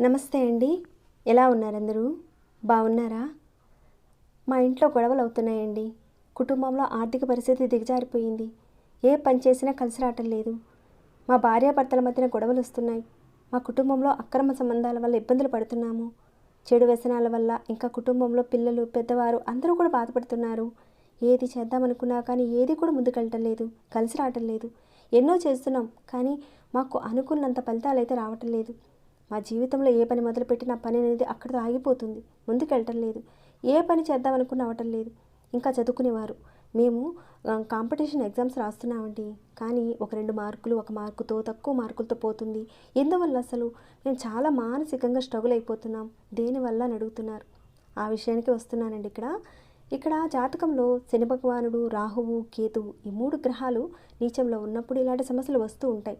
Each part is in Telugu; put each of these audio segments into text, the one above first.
నమస్తే అండి. ఎలా ఉన్నారందరూ? బాగున్నారా? మా ఇంట్లో గొడవలు అవుతున్నాయండి. కుటుంబంలో ఆర్థిక పరిస్థితి దిగజారిపోయింది. ఏ పని చేసినా కలిసి రావటం లేదు. మా భార్యాభర్తల మధ్యన గొడవలు వస్తున్నాయి. మా కుటుంబంలో అక్రమ సంబంధాల వల్ల ఇబ్బందులు పడుతున్నాము. చెడు వ్యసనాల వల్ల ఇంకా కుటుంబంలో పిల్లలు పెద్దవారు అందరూ కూడా బాధపడుతున్నారు. ఏది చేద్దామనుకున్నా కానీ ఏది కూడా ముందుకెళ్ళటం లేదు. కలిసి రావటం లేదు. ఎన్నో చేస్తున్నాం కానీ మాకు అనుకున్నంత ఫలితాలు అయితే రావటం లేదు. మా జీవితంలో ఏ పని మొదలుపెట్టినా పని అనేది అక్కడితో ఆగిపోతుంది. ముందుకెళ్ళటం లేదు. ఏ పని చేద్దామనుకున్న అవ్వటం లేదు. ఇంకా చదువుకునేవారు. మేము కాంపిటీషన్ ఎగ్జామ్స్ రాస్తున్నామండి. కానీ ఒక రెండు మార్కులు ఒక మార్కుతో తక్కువ మార్కులతో పోతుంది. ఎందువల్ల అసలు? మేము చాలా మానసికంగా స్ట్రగుల్ అయిపోతున్నాం. దేనివల్ల అని అడుగుతున్నారు. ఆ విషయానికి వస్తున్నానండి ఇక్కడ. ఇక్కడ జాతకంలో శని భగవానుడు రాహువు కేతువు ఈ మూడు గ్రహాలు నీచంలో ఉన్నప్పుడు ఇలాంటి సమస్యలు వస్తూ ఉంటాయి.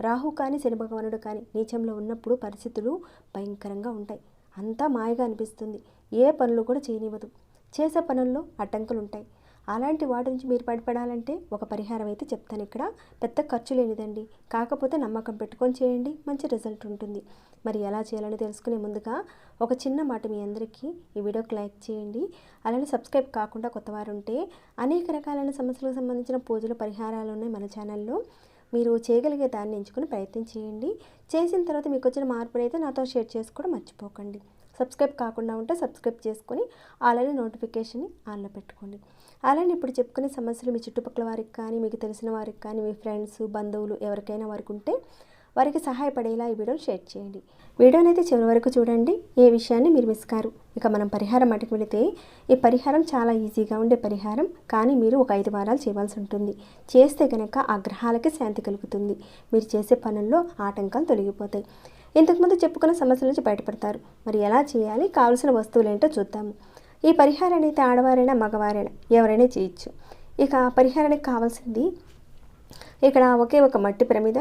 రాహు కానీ శని భగవానుడు కానీ నీచంలో ఉన్నప్పుడు పరిస్థితులు భయంకరంగా ఉంటాయి. అంతా మాయగా అనిపిస్తుంది. ఏ పనులు కూడా చేయనివ్వదు. చేసే పనుల్లో అడ్డంకులు ఉంటాయి అలాంటి వాటి నుంచి మీరు బయటపడాలంటే ఒక పరిహారం అయితే చెప్తాను ఇక్కడ. పెద్ద ఖర్చు లేనిదండి. కాకపోతే నమ్మకం పెట్టుకొని చేయండి. మంచి రిజల్ట్ ఉంటుంది. మరి ఎలా చేయాలని తెలుసుకునే ముందుగా ఒక చిన్న మాట మీ అందరికీ ఈ వీడియోకి లైక్ చేయండి. అలానే సబ్స్క్రైబ్ కాకుండా కొత్తవారు ఉంటే అనేక రకాలైన సమస్యలకు సంబంధించిన పూజలు పరిహారాలు ఉన్నాయి మన ఛానల్లో. మీరు చేయగలిగే దాన్ని ఎంచుకుని ప్రయత్నం చేయండి. చేసిన తర్వాత మీకు వచ్చిన మార్పుని అయితే నాతో షేర్ చేసుకోవడం మర్చిపోకండి. సబ్స్క్రైబ్ కాకుండా ఉంటే సబ్స్క్రైబ్ చేసుకొని అలానే నోటిఫికేషన్ని ఆన్లో పెట్టుకోండి. అలానే ఇప్పుడు చెప్పుకునే సమస్యలు మీ చుట్టుపక్కల వారికి కానీ మీకు తెలిసిన వారికి కానీ మీ ఫ్రెండ్స్ బంధువులు ఎవరికైనా వారికి ఉంటే వారికి సహాయపడేలా ఈ వీడియోని షేర్ చేయండి. వీడియోని అయితే చివరి వరకు చూడండి. ఏ విషయాన్ని మీరు మిస్ కారు? ఇక మనం పరిహారం అటుకు వెళితే ఈ పరిహారం చాలా ఈజీగా ఉండే పరిహారం. కానీ మీరు ఒక ఐదు వారాలు చేయవలసి ఉంటుంది. చేస్తే కనుక ఆ గ్రహాలకి శాంతి కలుగుతుంది. మీరు చేసే పనుల్లో ఆటంకాలు తొలగిపోతాయి. ఇంతకుముందు చెప్పుకున్న సమస్యల నుంచి బయటపడతారు. మరి ఎలా చేయాలి? కావలసిన వస్తువులు ఏంటో చూద్దాము. ఈ పరిహారాన్ని అయితే ఆడవారైనా మగవారైనా ఎవరైనా చేయొచ్చు. ఇక పరిహారానికి కావాల్సింది ఇక్కడ ఒకే ఒక మట్టి ప్రమిద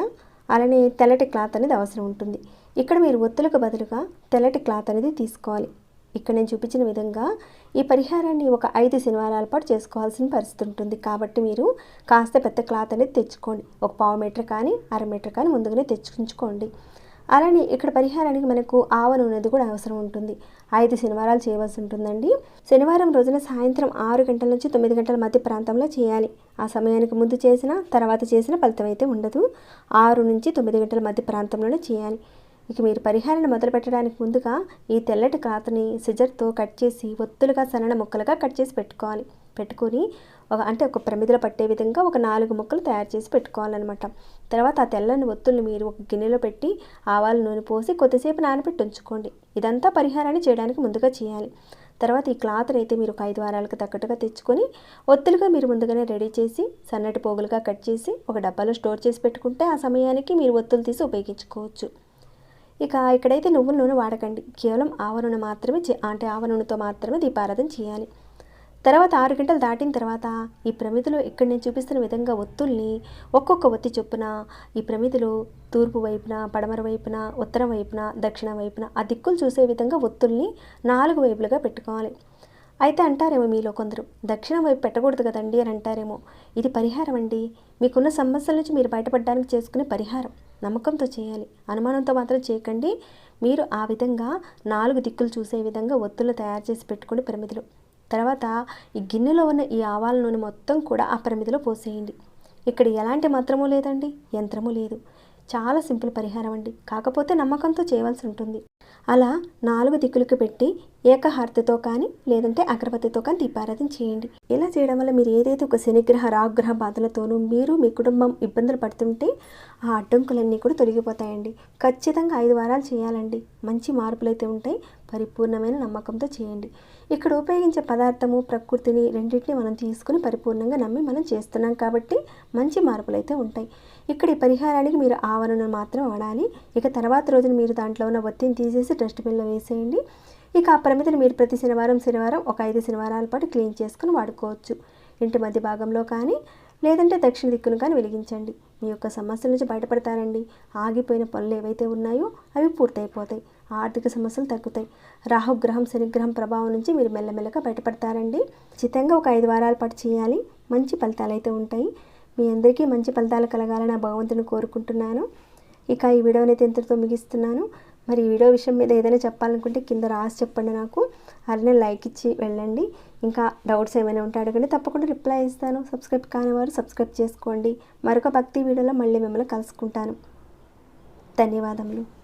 అలానే తెల్లటి క్లాత్ అనేది అవసరం ఉంటుంది. ఇక్కడ మీరు ఒత్తులకు బదులుగా తెల్లటి క్లాత్ అనేది తీసుకోవాలి. ఇక్కడ నేను చూపించిన విధంగా ఈ పరిహారాన్ని ఒక ఐదు శనివారాల పాటు చేసుకోవాల్సిన పరిస్థితి ఉంటుంది. కాబట్టి మీరు కాస్త పెద్ద క్లాత్ అనేది తెచ్చుకోండి. ఒక పావు మీటర్ కానీ అర మీటర్ కానీ ముందుగానే తెచ్చుకుంచుకోండి. అలానే ఇక్కడ పరిహారానికి మనకు ఆవ నూనెది కూడా అవసరం ఉంటుంది. ఐదు శనివారాలు చేయవలసి ఉంటుందండి. శనివారం రోజున సాయంత్రం ఆరు గంటల నుంచి తొమ్మిది గంటల మధ్య ప్రాంతంలో చేయాలి. ఆ సమయానికి ముందు చేసిన తర్వాత చేసిన ఫలితం అయితే ఉండదు. ఆరు నుంచి తొమ్మిది గంటల మధ్య ప్రాంతంలోనే చేయాలి. ఇక మీరు పరిహారాన్ని మొదలు పెట్టడానికి ముందుగా ఈ తెల్లటి క్లాత్ని సిజర్తో కట్ చేసి ఒత్తులుగా సన్న ముక్కలుగా కట్ చేసి పెట్టుకోవాలి. పెట్టుకొని అంటే ఒక ప్రమిదలో పట్టే విధంగా ఒక నాలుగు ముక్కలు తయారు చేసి పెట్టుకోవాలన్నమాట. తర్వాత ఆ తెల్లని ఒత్తుల్ని మీరు ఒక గిన్నెలో పెట్టి ఆవాల నూనె పోసి కొద్దిసేపు నానబెట్టి ఉంచుకోండి. ఇదంతా పరిహారాన్ని చేయడానికి ముందుగా చేయాలి. తర్వాత ఈ క్లాత్ని అయితే మీరు ఒక ఐదు వారాలకు తగ్గట్టుగా తెచ్చుకొని ఒత్తులుగా మీరు ముందుగానే రెడీ చేసి సన్నటి పోగులుగా కట్ చేసి ఒక డబ్బాలో స్టోర్ చేసి పెట్టుకుంటే ఆ సమయానికి మీరు ఒత్తులు తీసి ఉపయోగించుకోవచ్చు. ఇక ఇక్కడైతే నువ్వుల నూనె వాడకండి. కేవలం ఆవ నూనె మాత్రమే అంటే ఆవ నూనెతో మాత్రమే దీపారాధన చేయాలి. తర్వాత ఆరు గంటలు దాటిన తర్వాత ఈ ప్రమిదిలో ఇక్కడ నేను చూపిస్తున్న విధంగా ఒత్తుల్ని ఒక్కొక్క ఒత్తి చొప్పున ఈ ప్రమిదిలో తూర్పు వైపున పడమర వైపున ఉత్తరం వైపున దక్షిణ వైపున ఆ దిక్కులు చూసే విధంగా ఒత్తుల్ని నాలుగు వైపులుగా పెట్టుకోవాలి. అయితే అంటారేమో మీలో కొందరు దక్షిణం వైపు పెట్టకూడదు కదండి అని అంటారేమో. ఇది పరిహారం అండి. మీకున్న సమస్యల నుంచి మీరు బయటపడడానికి చేసుకునే పరిహారం. నమ్మకంతో చేయాలి. అనుమానంతో మాత్రం చేయకండి. మీరు ఆ విధంగా నాలుగు దిక్కులు చూసే విధంగా ఒత్తులు తయారు చేసి పెట్టుకుని పరిమితులు తర్వాత ఈ గిన్నెలో ఉన్న ఈ ఆవాల నూనె మొత్తం కూడా ఆ పరిమితిలో పోసేయండి. ఇక్కడ ఎలాంటి మంత్రము లేదండి యంత్రము లేదు. చాలా సింపుల్ పరిహారం అండి. కాకపోతే నమ్మకంతో చేయవలసి ఉంటుంది. అలా నాలుగు దిక్కులకు పెట్టి ఏకహారతితో కానీ లేదంటే అగరబత్తితో కానీ దీపారాధన చేయండి. ఇలా చేయడం వల్ల మీరు ఏదైతే ఒక శనిగ్రహ రాగ్రహ బాధలతోనూ మీరు మీ కుటుంబం ఇబ్బందులు పడుతుంటే ఆ అడ్డంకులన్నీ కూడా తొలగిపోతాయండి. ఖచ్చితంగా ఐదు వారాలు చేయాలండి. మంచి మార్పులు అయితే ఉంటాయి. పరిపూర్ణమైన నమ్మకంతో చేయండి. ఇక్కడ ఉపయోగించే పదార్థము ప్రకృతిని రెండింటిని మనం తీసుకుని పరిపూర్ణంగా నమ్మి మనం చేస్తున్నాం కాబట్టి మంచి మార్పులు అయితే ఉంటాయి. ఇక్కడ ఈ పరిహారానికి మీరు ఆవరణను మాత్రం వాడాలి. ఇక తర్వాత రోజున మీరు దాంట్లో ఉన్న ఒత్తిని తీసేసి డస్ట్బిన్లో వేసేయండి. ఇక ఆ ప్రమిదని మీరు ప్రతి శనివారం శనివారం ఒక ఐదు శనివారాల పాటు క్లీన్ చేసుకుని వాడుకోవచ్చు. ఇంటి మధ్య భాగంలో కానీ లేదంటే దక్షిణ దిక్కును కానీ వెలిగించండి. మీ యొక్క సమస్యల నుంచి బయటపడతారండి. ఆగిపోయిన పనులు ఏవైతే ఉన్నాయో అవి పూర్తయిపోతాయి. ఆర్థిక సమస్యలు తగ్గుతాయి. రాహుగ్రహం శనిగ్రహం ప్రభావం నుంచి మీరు మెల్లమెల్లగా బయటపడతారండి. ఖచ్చితంగా ఒక ఐదు వారాల పాటు చేయాలి. మంచి ఫలితాలు అయితే ఉంటాయి. మీ అందరికీ మంచి ఫలితాలు కలగాలని భగవంతుని కోరుకుంటున్నాను. ఇక ఈ వీడియోని అయితే ఇంతటితో ముగిస్తున్నాను. మరి ఈ వీడియో విషయం మీద ఏదైనా చెప్పాలనుకుంటే కింద రాసి చెప్పండి నాకు. అలానే లైక్ ఇచ్చి వెళ్ళండి. ఇంకా డౌట్స్ ఏమైనా ఉంటే అడగండి. తప్పకుండా రిప్లై ఇస్తాను. సబ్స్క్రైబ్ కాని వారు సబ్స్క్రైబ్ చేసుకోండి. మరొక భక్తి వీడియోలో మళ్ళీ మిమ్మల్ని కలుసుకుంటాను. ధన్యవాదములు.